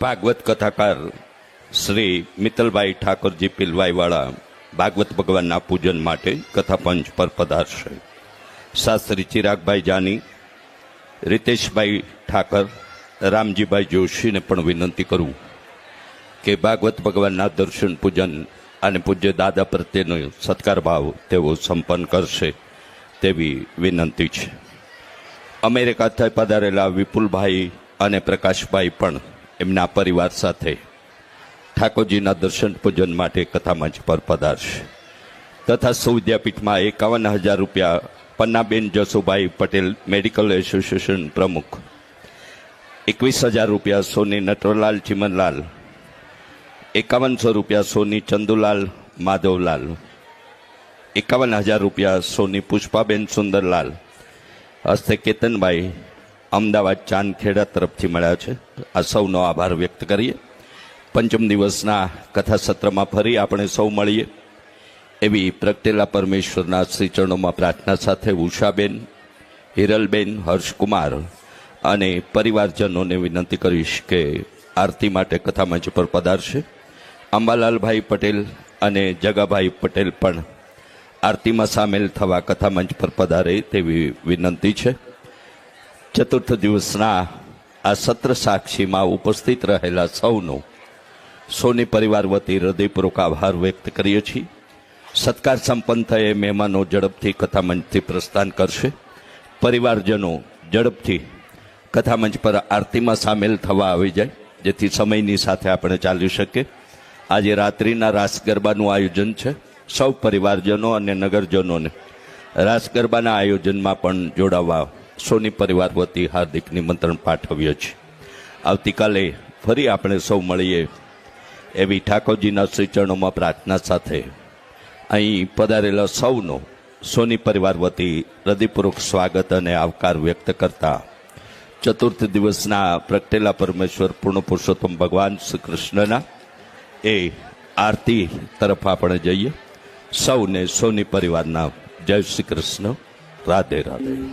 ભાગવત કથાકાર શ્રી મિત્તલભાઈ ઠાકોરજી પિલવાઈવાળા ભાગવત ભગવાનના પૂજન માટે કથાપંચ પર પધારશે. શાસ્ત્રી ચિરાગભાઈ જાની, રિતેશભાઈ ઠાકર, રામજીભાઈ જોશીને પણ વિનંતી કરું કે ભાગવત ભગવાનના દર્શન, પૂજન અને પૂજ્ય દાદા પ્રત્યેનો સત્કાર ભાવ તેઓ સંપન્ન કરશે તેવી વિનંતી છે. અમેરિકાથી પધારેલા વિપુલભાઈ અને પ્રકાશભાઈ પણ એમના પરિવાર સાથે ઠાકોરજીના દર્શન પૂજન માટે કથામંચ પર પધારશે. તથા સુવિદ્યાપીઠમાં એકાવન હજાર રૂપિયા પન્નાબેન જસુભાઈ પટેલ મેડિકલ એસોસિએશન પ્રમુખ, એકવીસ હજાર રૂપિયા સોની નટવરલાલ ચિમનલાલ, એકાવનસો રૂપિયા સોની ચંદુલાલ માધવલાલ, એકાવન હજાર રૂપિયા સોની પુષ્પાબેન સુંદરલાલ, હસ્તે કેતનભાઈ અમદાવાદ ચાંદખેડા તરફથી મળ્યા છે. આ સૌનો આભાર વ્યક્ત કરીએ. પંચમ દિવસના કથા સત્રમાં ફરી આપણે સૌ મળીએ. એવી પ્રગટેલા પરમેશ્વરના શ્રીચરણોમાં પ્રાર્થના સાથે ઉષાબેન, હિરલબેન, હર્ષકુમાર અને પરિવારજનોને વિનંતી કરીશ કે આરતી માટે કથા મંચ પર પધારશે. અંબાલાલભાઈ પટેલ અને જગાભાઈ પટેલ પણ આરતીમાં સામેલ થવા કથા મંચ પર પધારે તેવી વિનંતી છે. ચતુર્થ દિવસના આ સત્ર સાક્ષીમાં ઉપસ્થિત રહેલા સૌનો સોની પરિવાર વતી હૃદયપૂર્વક આભાર વ્યક્ત કરીએ છીએ. સત્કાર સંપન્ન થયે મહેમાનો ઝડપથી કથામંચથી પ્રસ્થાન કરશે. પરિવારજનો ઝડપથી કથામંચ પર આરતીમાં સામેલ થવા આવી જાય, જેથી સમયની સાથે આપણે ચાલી શકીએ. આજે રાત્રિના રાસ ગરબાનું આયોજન છે. સૌ પરિવારજનો અને નગરજનોને રાસ ગરબાના આયોજનમાં પણ જોડાવા સોની પરિવાર વતી હાર્દિક નિમંત્રણ પાઠવ્યો છે આવતીકાલે ફરી આપણે સૌ મળીએ એવી ઠાકોરજીના શ્રીચરણોમાં પ્રાર્થના સાથે. અહીં પધારેલા સૌનો સોની પરિવાર વતી હૃદયપૂર્વક સ્વાગત અને આવકાર વ્યક્ત કરતા ચતુર્થ દિવસના પ્રગટેલા પરમેશ્વર પૂર્ણ પુરુષોત્તમ ભગવાન શ્રી કૃષ્ણના એ આરતી તરફ આપણે જઈએ. સૌને સોની પરિવારના જય શ્રી કૃષ્ણ. રાધે રાધે.